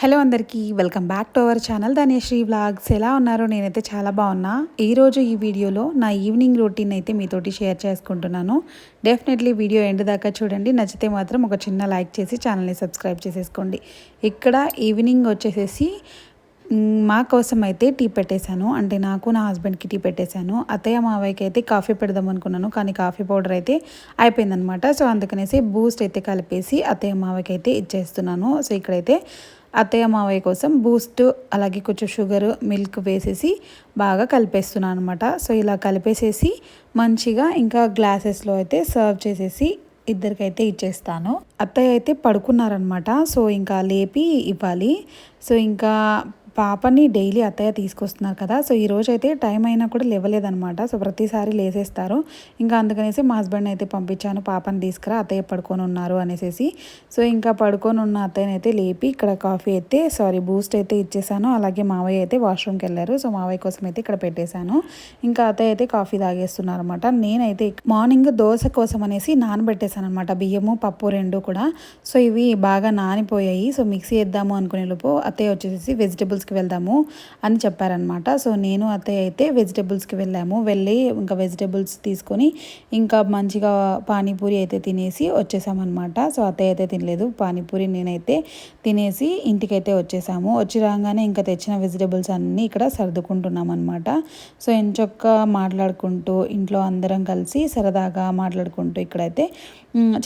Hello అందరికీ welcome back to our channel Dhanashree vlogs ఎలా ఉన్నారో? నేనైతే చాలా బాగున్నా. ఈరోజు ఈ వీడియోలో నా ఈవినింగ్ రొటీన్ అయితే మీతోటి షేర్ చేసుకుంటున్నాను. డెఫినెట్లీ వీడియో ఎండ్ దాకా చూడండి. నచ్చితే మాత్రం ఒక చిన్న లైక్ చేసి ఛానల్ని సబ్స్క్రైబ్ చేసేసుకోండి. ఇక్కడ ఈవినింగ్ వచ్చేసేసి మా కోసం అయితే టీ పెట్టేశాను. అంటే నాకు నా హస్బెండ్కి టీ పెట్టేశాను. అత్తయ్య మావయ్యకి అయితే కాఫీ పెడదాం అనుకున్నాను. కానీ కాఫీ పౌడర్ అయితే అయిపోయిందనమాట సో అందుకనేసి బూస్ట్ అయితే కలిపేసి అత్తయ్య మావయ్యకి అయితే ఇచ్చేస్తున్నాను. సో ఇక్కడైతే అత్తయ్య మావయ్య కోసం బూస్ట్ అలాగే కొంచెం షుగర్ మిల్క్ వేసేసి బాగా కలిపేస్తున్నాను అనమాట సో ఇలా కలిపేసేసి మంచిగా ఇంకా గ్లాసెస్లో అయితే సర్వ్ చేసేసి ఇద్దరికైతే ఇచ్చేస్తాను. అత్తయ్య అయితే పడుకున్నారనమాట సో ఇంకా లేపి ఇవ్వాలి. సో ఇంకా పాపని డైలీ అత్తయ్య తీసుకొస్తున్నారు కదా. సో ఈ రోజు అయితే టైం అయినా కూడా లేవలేదనమాట సో ప్రతిసారి లేసేస్తారు. ఇంకా అందుకనేసి మా హస్బెండ్ అయితే పంపించాను. పాపని తీసుకురా అత్తయ్య పడుకొని ఉన్నారు అనేసి సో ఇంకా పడుకొని ఉన్న అత్తయ్యని అయితే లేపి ఇక్కడ కాఫీ అయితే సారీ బూస్ట్ అయితే ఇచ్చేసాను. అలాగే మావయ్య అయితే వాష్రూమ్కి వెళ్ళారు. సో మావయ్య కోసం అయితే ఇక్కడ పెట్టేశాను. ఇంకా అత్తయ్య అయితే కాఫీ తాగేస్తున్నారు అనమాట నేనైతే మార్నింగ్ దోశ కోసం అనేసి నానబెట్టేశాను అనమాట బియ్యము పప్పు రెండు కూడా. సో ఇవి బాగా నానిపోయాయి. సో మిక్సీ వేద్దాము అనుకునే లోపు అత్తయ్య వచ్చేసి వెజిటబుల్స్ వెజిటేబుల్స్కి వెళ్దాము అని చెప్పారనమాట సో నేను అత్తయ్య అయితే వెజిటేబుల్స్కి వెళ్ళాము. వెళ్ళి ఇంకా వెజిటేబుల్స్ తీసుకొని ఇంకా మంచిగా పానీపూరి అయితే తినేసి వచ్చేసామన్నమాట. సో అత్తయ్య అయితే తినలేదు. పానీపూరి నేనైతే తినేసి ఇంటికైతే వచ్చేసాము. వచ్చి రాగానే ఇంకా తెచ్చిన వెజిటేబుల్స్ అన్నీ ఇక్కడ సర్దుకుంటున్నాం అనమాట సో ఎంచొక్క మాట్లాడుకుంటూ ఇంట్లో అందరం కలిసి సరదాగా మాట్లాడుకుంటూ ఇక్కడైతే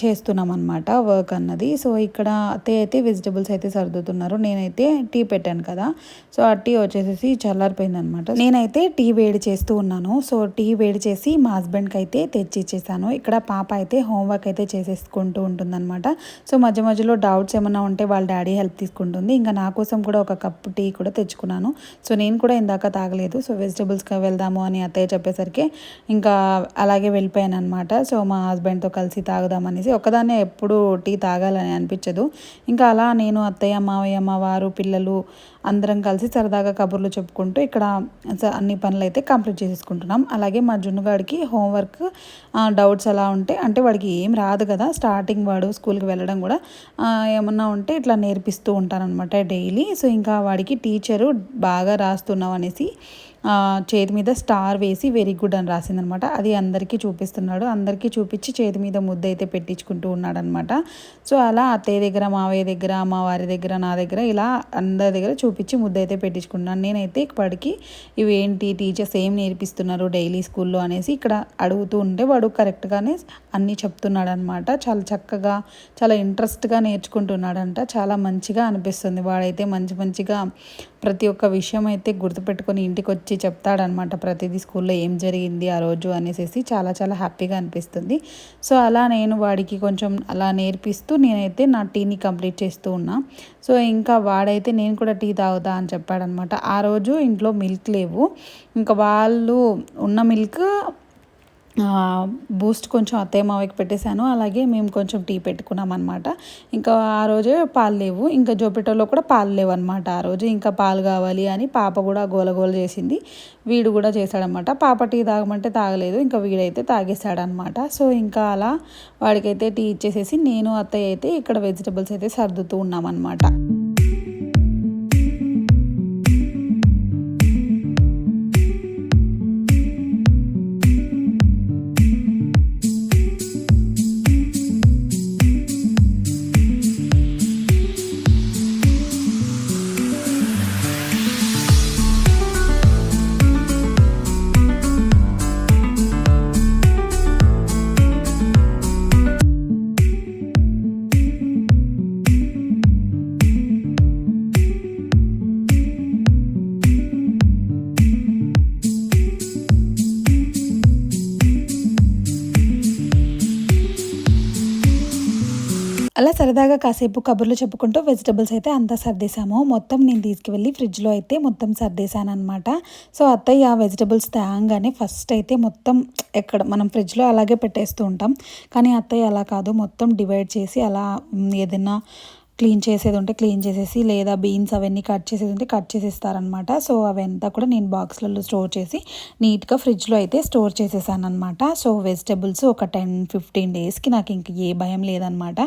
చేస్తున్నాం అనమాట వర్క్ అన్నది. సో ఇక్కడ అత్తయ్య అయితే వెజిటేబుల్స్ అయితే సర్దుతున్నారు. నేనైతే టీ పెట్టాను కదా. సో ఆ టీ వచ్చేసేసి చల్లారిపోయింది అనమాట నేనైతే టీ వేడి చేస్తూ ఉన్నాను. సో టీ వేడి చేసి మా హస్బెండ్కి అయితే తెచ్చి ఇచ్చేసాను. ఇక్కడ పాప అయితే హోంవర్క్ అయితే చేసేసుకుంటూ ఉంటుందన్నమాట సో మధ్య మధ్యలో డౌట్స్ ఏమైనా ఉంటే వాళ్ళ డాడీ హెల్ప్ తీసుకుంటుంది. ఇంకా నా కోసం కూడా ఒక కప్ టీ కూడా తెచ్చుకున్నాను. సో నేను కూడా ఇందాక తాగలేదు. సో వెజిటబుల్స్కి వెళ్దాము అని అత్తయ్య చెప్పేసరికి ఇంకా అలాగే వెళ్ళిపోయాను అనమాట సో మా హస్బెండ్తో కలిసి తాగుదామనేసి ఒక్కదాన్నే ఎప్పుడు టీ తాగాలని అనిపించదు. ఇంకా అలా నేను అత్తయ్య మావయ్య మా వారు పిల్లలు అందరం కలిసి సరదాగా కబుర్లు చెప్పుకుంటూ ఇక్కడ స- అన్ని పనులు అయితే కంప్లీట్ చేసేసుకుంటున్నాం. అలాగే మా జున్నుగాడికి హోంవర్క్ డౌట్స్ అలా ఉంటే అంటే వాడికి ఏం రాదు కదా స్టార్టింగ్ వాడు స్కూల్కి వెళ్ళడం కూడా ఏమన్నా ఉంటే ఇట్లా నేర్పిస్తూ ఉంటానన్నమాట డైలీ. సో ఇంకా వాడికి టీచరు బాగా రాస్తున్నావు అనేసి చేతి మీద స్టార్ వేసి వెరీ గుడ్ అని రాసిందనమాట. అది అందరికీ చూపిస్తున్నాడు. అందరికీ చూపించి చేతి మీద ముద్ద అయితే పెట్టించుకుంటూ ఉన్నాడనమాట. సో అలా అత్తయ్య దగ్గర మావయ్య దగ్గర మా వారి దగ్గర నా దగ్గర ఇలా అందరి దగ్గర చూపించి ముద్ద అయితే పెట్టించుకున్నాను నేనైతే ఇప్పటికి ఇవేంటి టీచర్స్ ఏం నేర్పిస్తున్నారు డైలీ స్కూల్లో అనేసి ఇక్కడ అడుగుతూ ఉంటే వాడు కరెక్ట్గానే అన్నీ చెప్తున్నాడు అనమాట చాలా చక్కగా చాలా ఇంట్రెస్ట్గా నేర్చుకుంటున్నాడంట. చాలా మంచిగా అనిపిస్తుంది. వాడైతే మంచి మంచిగా ప్రతి ఒక్క విషయం అయితే గుర్తుపెట్టుకొని ఇంటికి వచ్చి వచ్చి చెప్తాడనమాట ప్రతిదీ స్కూల్లో ఏం జరిగింది ఆ రోజు? అనేసి చాలా చాలా హ్యాపీగా అనిపిస్తుంది. సో అలా నేను వాడికి కొంచెం అలా నేర్పిస్తూ నేనైతే నా టీని కంప్లీట్ చేస్తూ ఉన్నా. సో ఇంకా వాడైతే నేను కూడా టీ తాగుతా అని చెప్పాడనమాట. ఆ రోజు ఇంట్లో మిల్క్ లేవు. ఇంకా వాళ్ళు ఉన్న మిల్క్ బూస్ట్ కొంచెం అత్తయ్య మావకి పెట్టేశాను. అలాగే మేము కొంచెం టీ పెట్టుకున్నాం అనమాట ఇంకా ఆ రోజే పాలు లేవు. ఇంకా జోపెటోలో కూడా పాలు లేవు అనమాట ఆ రోజు. ఇంకా పాలు కావాలి అని పాప కూడా గోలగోల చేసింది. వీడు కూడా చేశాడనమాట పాప టీ తాగమంటే తాగలేదు. ఇంకా వీడైతే తాగేశాడనమాట సో ఇంకా అలా వాడికైతే టీ ఇచ్చేసేసి నేను అత్తయ్య అయితే ఇక్కడ వెజిటబుల్స్ అయితే సర్దుతూ ఉన్నామన్నమాట. సరదాగా కాసేపు కబుర్లు చెప్పుకుంటూ వెజిటబుల్స్ అయితే అంతా సర్దేశాము. మొత్తం నేను తీసుకువెళ్ళి ఫ్రిడ్జ్లో అయితే మొత్తం సర్దేశాను అనమాట సో అత్తయ్య ఆ వెజిటబుల్స్ తేగానే ఫస్ట్ అయితే మొత్తం ఎక్కడ మనం ఫ్రిడ్జ్లో అలాగే పెట్టేస్తూ ఉంటాం. కానీ అత్తయ్య అలా కాదు. మొత్తం డివైడ్ చేసి అలా ఏదైనా క్లీన్ చేసేది ఉంటే క్లీన్ చేసేసి లేదా బీన్స్ అవన్నీ కట్ చేసేది ఉంటే కట్ చేసేస్తారనమాట సో అవంతా కూడా నేను బాక్స్లలో స్టోర్ చేసి నీట్గా ఫ్రిడ్జ్లో అయితే స్టోర్ చేసేసాను అనమాట సో వెజిటేబుల్స్ ఒక టెన్ ఫిఫ్టీన్ డేస్కి నాకు ఇంక ఏ భయం లేదనమాట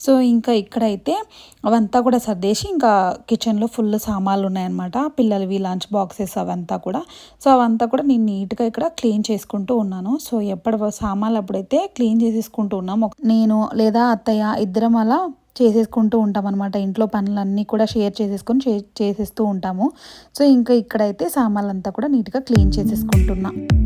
సో ఇంకా ఇక్కడైతే అవంతా కూడా సర్దేసి ఇంకా కిచెన్లో ఫుల్ సామాన్లు ఉన్నాయన్నమాట. పిల్లలవి లంచ్ బాక్సెస్ అవంతా కూడా. సో అవంతా కూడా నేను నీట్గా ఇక్కడ క్లీన్ చేసుకుంటూ ఉన్నాను. సో ఎప్పటి సామాన్లు అప్పుడైతే క్లీన్ చేసేసుకుంటూ ఉన్నాం నేను లేదా అత్తయ్య ఇద్దరం అలా చేసేసుకుంటూ ఉంటాం అనమాట ఇంట్లో పనులన్నీ కూడా షేర్ చేసేసుకొని చే చేసేస్తూ ఉంటాము. సో ఇంకా ఇక్కడైతే సామాన్లంతా కూడా నీట్గా క్లీన్ చేసేసుకుంటున్నా.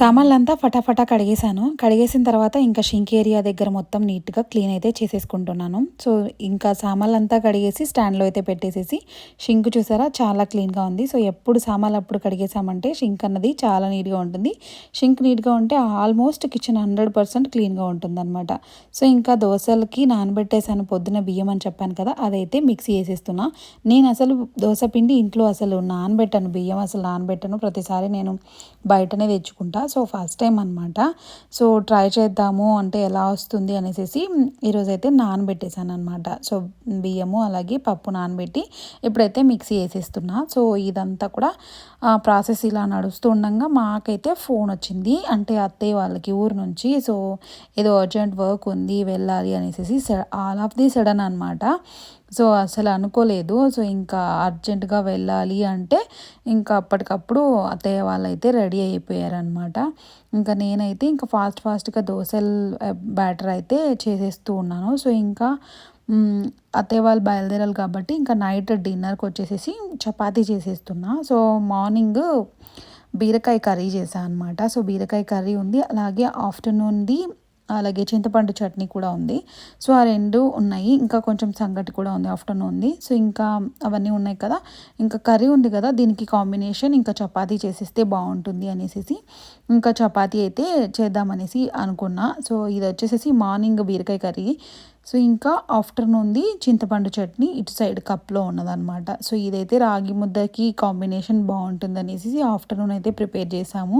సామాన్లంతా ఫటాఫటా కడిగేశాను. కడిగేసిన తర్వాత ఇంకా షింక్ ఏరియా దగ్గర మొత్తం నీట్గా క్లీన్ అయితే చేసేసుకుంటున్నాను. సో ఇంకా సామాన్లంతా కడిగేసి స్టాండ్లో అయితే పెట్టేసేసి షింక్ చూసారా? చాలా క్లీన్గా ఉంది. సో ఎప్పుడు సామాన్లు అప్పుడు కడిగేసామంటే షింక్ అన్నది చాలా నీట్గా ఉంటుంది. షింక్ నీట్గా ఉంటే ఆల్మోస్ట్ కిచెన్ హండ్రెడ్ పర్సెంట్ క్లీన్గా ఉంటుందన్నమాట. సో ఇంకా దోశలకి నానబెట్టేసాను పొద్దున బియ్యం అని చెప్పాను కదా అదైతే మిక్సీ వేసేస్తున్నా. నేను అసలు దోశ పిండి ఇంట్లో అసలు నానబెట్టాను బియ్యం అసలు నానబెట్టాను. ప్రతిసారి నేను బయటనే తెచ్చుకుంటా. సో ఫస్ట్ టైం అనమాట సో ట్రై చేద్దాము అంటే ఎలా వస్తుంది అనేసి ఈరోజు అయితే నానబెట్టేశాను అనమాట సో బియ్యము అలాగే పప్పు నానబెట్టి ఇప్పుడైతే మిక్సీ వేసేస్తున్నా. సో ఇదంతా కూడా ప్రాసెస్ ఇలా నడుస్తూ ఉండగా మాకైతే ఫోన్ వచ్చింది. అంటే అత్తయ్య వాళ్ళకి ఊరు నుంచి సో ఏదో అర్జెంట్ వర్క్ ఉంది వెళ్ళాలి అనేసి ఆల్ ఆఫ్ ది సడన్ అనమాట సో అసలు అనుకోలేదు. సో ఇంకా అర్జెంటుగా వెళ్ళాలి అంటే ఇంకా అప్పటికప్పుడు అత్తయ్య వాళ్ళు అయితే రెడీ అయిపోయారనమాట ఇంకా నేనైతే ఇంకా ఫాస్ట్ ఫాస్ట్గా దోశలు బ్యాటర్ అయితే చేసేస్తూ ఉన్నాను. సో ఇంకా అత్తయ్య వాళ్ళు బయలుదేరాలి కాబట్టి ఇంకా నైట్ డిన్నర్కి వచ్చేసేసి చపాతీ చేసేస్తున్నా. సో మార్నింగ్ బీరకాయ కర్రీ చేశాను అనమాట సో బీరకాయ కర్రీ ఉంది. అలాగే ఆఫ్టర్నూన్ది అలాగే చింతపండు చట్నీ కూడా ఉంది. సో ఆ రెండు ఉన్నాయి. ఇంకా కొంచెం సంగటి కూడా ఉంది. ఆఫ్టర్నూన్ ఉంది. సో ఇంకా అవన్నీ ఉన్నాయి కదా. ఇంకా కర్రీ ఉంది కదా. దీనికి కాంబినేషన్ ఇంకా చపాతీ చేసేస్తే బాగుంటుంది అనేసి ఇంకా చపాతీ అయితే చేద్దామనేసి అనుకున్నా. సో ఇది వచ్చేసేసి మార్నింగ్ బీరకాయ కర్రీ. సో ఇంకా ఆఫ్టర్నూన్ది చింతపండు చట్నీ ఇటు సైడ్ కప్లో ఉన్నదనమాట సో ఇదైతే రాగి ముద్దకి కాంబినేషన్ బాగుంటుంది అనేసి ఆఫ్టర్నూన్ అయితే ప్రిపేర్ చేసాము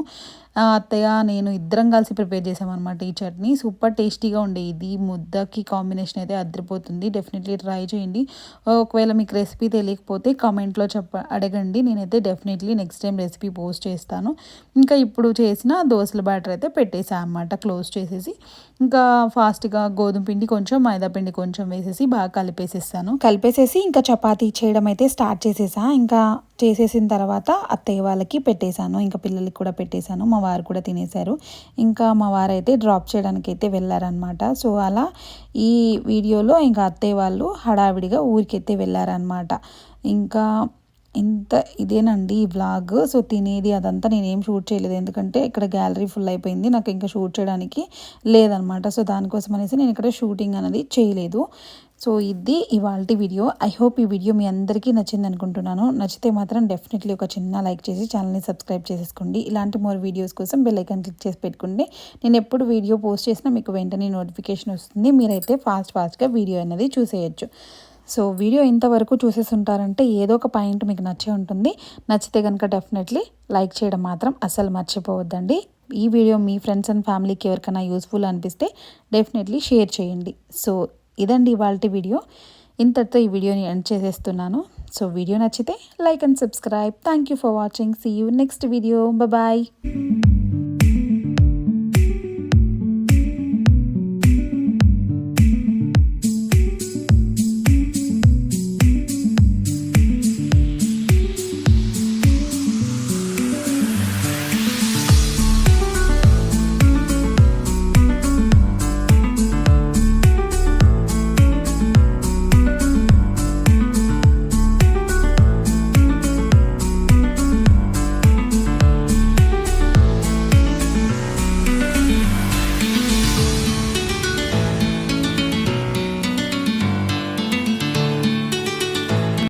అత్తయ్య నేను ఇద్దరం కలిసి ప్రిపేర్ చేసామన్నమాట ఈ చట్నీ. సూపర్ టేస్టీగా ఉండే ఇది. ముద్దకి కాంబినేషన్ అయితే అదిరిపోతుంది డెఫినెట్లీ ట్రై చేయండి. ఒకవేళ మీకు రెసిపీ తెలియకపోతే కామెంట్లో చెప్ప అడగండి. నేనైతే definitely next time recipe post చేస్తాను. ఇంకా ఇప్పుడు చేసిన దోశల బ్యాటర్ అయితే పెట్టేసాను అనమాట క్లోజ్ చేసేసి. ఇంకా ఫాస్ట్గా గోధుమ పిండి కొంచెం మైదా పిండి కొంచెం వేసేసి బాగా కలిపేసేస్తాను. కలిపేసేసి ఇంకా చపాతీ చేయడం అయితే స్టార్ట్ చేసేసా. ఇంకా చేసేసిన తర్వాత అత్తయ్య వాళ్ళకి పెట్టేశాను. ఇంకా పిల్లలకి కూడా పెట్టేశాను. మా వారు కూడా తినేశారు. ఇంకా మా వారు అయితే డ్రాప్ చేయడానికి అయితే వెళ్ళారనమాట సో అలా ఈ వీడియోలో ఇంకా అత్తయ్య వాళ్ళు హడావిడిగా ఊరికైతే వెళ్ళారనమాట ఇంకా ఇంత ఇదేనండి ఈ వ్లాగ్ సో తినేది అదంతా నేనేం షూట్ చేయలేదు. ఎందుకంటే ఇక్కడ గ్యాలరీ ఫుల్ అయిపోయింది. నాకు ఇంకా షూట్ చేయడానికి లేదనమాట. సో దానికోసం అనేసి నేను ఇక్కడ షూటింగ్ అనేది చేయలేదు. సో ఇది ఇవాళ వీడియో. ఐ హోప్ ఈ వీడియో మీ అందరికీ నచ్చింది అనుకుంటున్నాను. నచ్చితే మాత్రం డెఫినెట్లీ ఒక చిన్న లైక్ చేసి ఛానల్ని సబ్స్క్రైబ్ చేసేసుకోండి. ఇలాంటి మోర్ వీడియోస్ కోసం బెల్ ఐకాన్ క్లిక్ చేసి పెట్టుకోండి. నేను ఎప్పుడు వీడియో పోస్ట్ చేసినా మీకు వెంటనే నోటిఫికేషన్ వస్తుంది. మీరైతే ఫాస్ట్ ఫాస్ట్గా వీడియో అనేది చూసేయచ్చు. సో వీడియో ఇంతవరకు చూసేసి ఉంటారంటే ఏదో ఒక పాయింట్ మీకు నచ్చే ఉంటుంది. నచ్చితే కనుక డెఫినెట్లీ లైక్ చేయడం మాత్రం అస్సలు మర్చిపోవద్దండి. ఈ వీడియో మీ ఫ్రెండ్స్ అండ్ ఫ్యామిలీకి ఎవరికైనా యూస్ఫుల్ అనిపిస్తే డెఫినెట్లీ షేర్ చేయండి. సో ఇదండి ఇవాళ వీడియో. ఇంతటితో ఈ వీడియోని ఎండ్ చేసేస్తున్నాను. సో వీడియో నచ్చితే like and subscribe. Thank you for watching. See you next video. Bye.